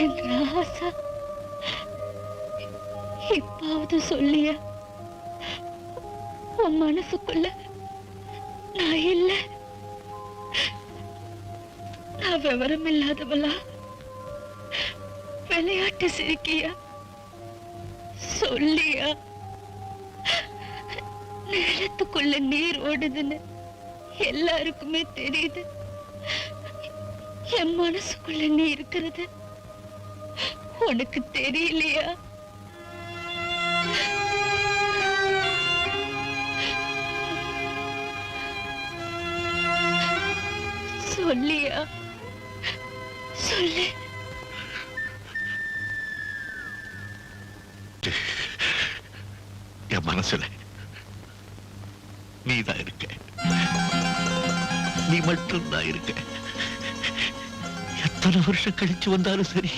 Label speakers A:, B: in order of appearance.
A: என் ராசா. இப்பாவது சொல்லிய? உன் மனசுக்குள்ள நான் இல்ல. நான் விவரம் இல்லாதவளா விளையாட்டு சிரிக்கியா? சொல்லியா? நேரத்துக்குள்ள நீர் ஓடுதுன்னு எல்லாருக்குமே தெரியுது. என் மனசுக்குள்ள நீ இருக்கிறது உனக்கு தெரியலையா? சொல்லியா? சொல்லு.
B: என் மனசுல நீதான் இருக்க. நீ மட்டும்தான் இருக்க. எத்தனை வருஷம் கழிச்சு வந்தாலும் சரி